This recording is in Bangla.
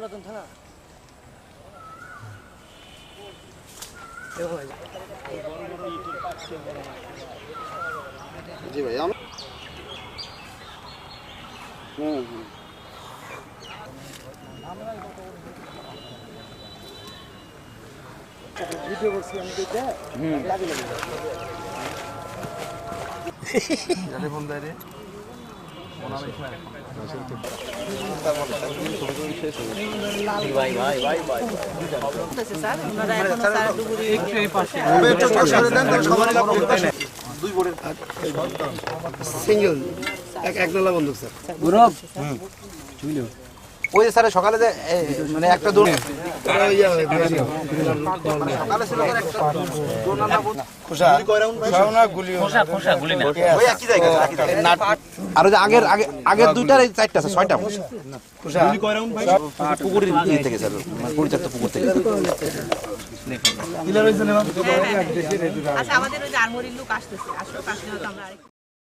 পুরাতন থানা? জি ভাই আমরা হুম হুম। ভিডিও করছি আমি দেখে লাগে লাগে। স্যার ডুবুরি সিঙ্গেল এক এক নালা বন্দুক স্যার। ওই যে স্যার সকালে যে মানে একটা দৌড় জায়গা। আর ওই যে আগের আগে আগের দুইটার এই চারটা আছে ছয়টা পুকুরের ইয়ে থেকে স্যার মানে পরিত্যক্ত পুকুর থেকে। আচ্ছা আমাদের ওই যে লোক আসতেছে। আসলে আসলে আমরা